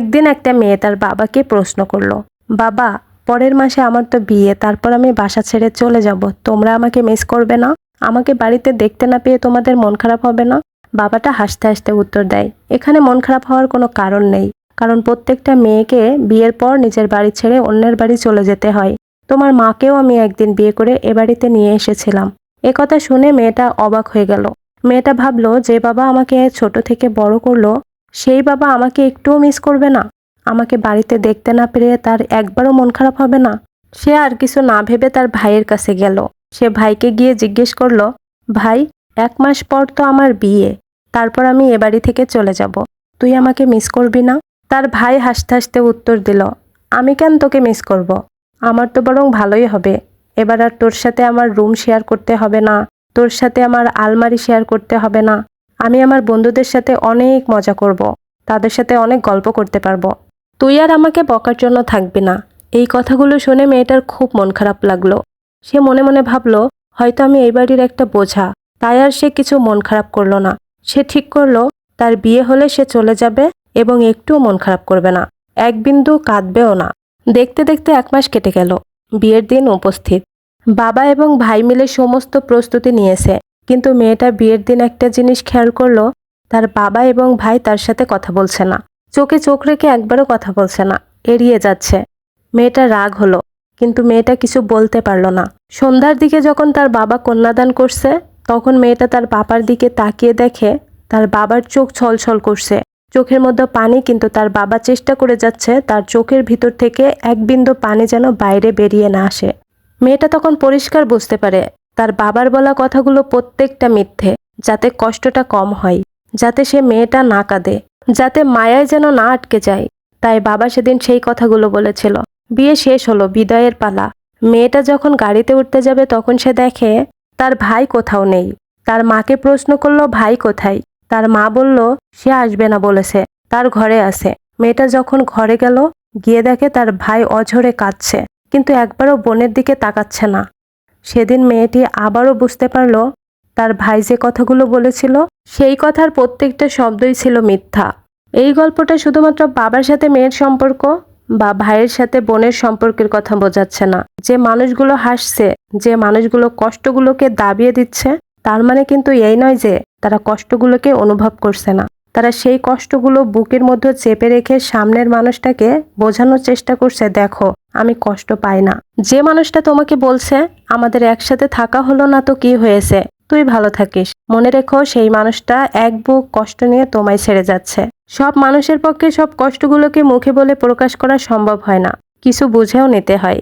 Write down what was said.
একদিন একটা মেয়ে তার বাবাকে প্রশ্ন করল, বাবা, পরের মাসে আমার তো বিয়ে, তারপর আমি বাসা ছেড়ে চলে যাব, তোমরা আমাকে মিস করবে না? আমাকে বাড়িতে দেখতে না পেয়ে তোমাদের মন খারাপ হবে না? বাবাটা হাসতে হাসতে উত্তর দেয়, এখানে মন খারাপ হওয়ার কোনো কারণ নেই, কারণ প্রত্যেকটা মেয়েকে বিয়ের পর নিজের বাড়ি ছেড়ে অন্যের বাড়ি চলে যেতে হয়। তোমার মাকেও আমি একদিন বিয়ে করে এ বাড়িতে নিয়ে এসেছিলাম। এ কথা শুনে মেয়েটা অবাক হয়ে গেল। মেয়েটা ভাবলো, যে বাবা আমাকে ছোট থেকে বড় করল সেই বাবা আমাকে একটুও মিস করবে না। আমাকে বাড়িতে দেখতে না পেরে তার একবারও মন খারাপ হবে না। সে আর কিছু না ভেবে তার ভাইয়ের কাছে গেল। সে ভাইকে গিয়ে জিজ্ঞেস করল, ভাই, এক মাস পর তো আমার বিয়ে। তারপর আমি এ বাড়ি থেকে চলে যাব। তুই আমাকে মিস করবি না? তার ভাই হাসতে হাসতে উত্তর দিল, আমি কেন তোকে মিস করব। আমার তো বরং ভালোই হবে। এবার আর তোর সাথে আমার রুম শেয়ার করতে হবে না। তোর সাথে আমার আলমারি শেয়ার করতে হবে না। আমি আমার বন্ধুদের সাথে অনেক মজা করব। তাদের সাথে অনেক গল্প করতে পারব। তুই আর আমাকে বকার জন্য থাকবি না। এই কথাগুলো শুনে মেয়েটার খুব মন খারাপ লাগল। সে মনে মনে ভাবলো, হয়তো আমি এই বাড়ির একটা বোঝা। তাই আর সে কিছু মন খারাপ করল না। সে ঠিক করল, তার বিয়ে হলে সে চলে যাবে এবং একটুও মন খারাপ করবে না। এক বিন্দু কাঁদবেও না। দেখতে দেখতে এক মাস কেটে গেল। বিয়ের দিন উপস্থিত। বাবা এবং ভাই মিলে সমস্ত প্রস্তুতি নিয়েছে। কিন্তু মেয়েটা বিয়ের দিন একটা জিনিস খেয়াল করল, তার বাবা এবং ভাই তার সাথে কথা বলছে না। চোখে চোখ রেখে একবারও কথা বলছে না। এড়িয়ে যাচ্ছে। মেয়েটা রাগ হলো, কিন্তু মেয়েটা কিছু বলতে পারল না। সন্ধ্যার দিকে যখন তার বাবা কন্যাদান করছে, তখন মেয়েটা তার বাবার দিকে তাকিয়ে দেখে তার বাবার চোখ ছলছল করছে। চোখের মধ্যে পানি, কিন্তু তার বাবা চেষ্টা করে যাচ্ছে তার চোখের ভিতর থেকে এক বিন্দু পানি যেন বাইরে বেরিয়ে না আসে। মেয়েটা তখন পরিষ্কার বুঝতে পারে তার বাবার বলা কথাগুলো প্রত্যেকটা মিথ্যে, যাতে কষ্টটা কম হয়, যাতে সে মেয়েটা না কাঁদে, যাতে মায়ায় যেন না আটকে যায়। তাই বাবা সেদিন সেই কথাগুলো বলেছিল। বিয়ে শেষ হলো, বিদায়ের পালা। মেয়েটা যখন গাড়িতে উঠতে যাবে তখন সে দেখে, তার ভাই কোথাও নেই। তার মাকে প্রশ্ন করল, ভাই কোথায়? তার মা বলল, সে আসবে না, বলেছে। তার ঘরে আছে। মেয়েটা যখন ঘরে গেল, গিয়ে দেখে তার ভাই অঝরে কাঁদছে, কিন্তু একবারও বোনের দিকে তাকাচ্ছে না। সেদিন মেয়েটি আবারও বুঝতে পারল তার ভাই যে কথাগুলো বলেছিল, সেই কথার প্রত্যেকটা শব্দই ছিল মিথ্যা। এই গল্পটা শুধুমাত্র বাবার সাথে মেয়ের সম্পর্ক বা ভাইয়ের সাথে বোনের সম্পর্কের কথা বোঝাচ্ছে না। যে মানুষগুলো হাসছে, যে মানুষগুলো কষ্টগুলোকে দাবিয়ে দিচ্ছে, তার মানে কিন্তু এই নয় যে তারা কষ্টগুলোকে অনুভব করছে না। তারা সেই কষ্টগুলো বুকের মধ্যে চেপে রেখে সামনের মানুষটাকে বোঝানোর চেষ্টা করছে, দেখো, আমি কষ্ট পাই না। যে মানুষটা তোমাকে বলছে, আমাদের একসাথে থাকা হলো না তো কি হয়েছে? তুই ভালো থাকিস। মনে রেখো, সেই মানুষটা এক বুক কষ্ট নিয়ে তোমায় ছেড়ে যাচ্ছে। সব মানুষের পক্ষে সব কষ্টগুলোকে মুখে বলে প্রকাশ করা সম্ভব হয় না। কিছু বুঝেও নিতে হয়।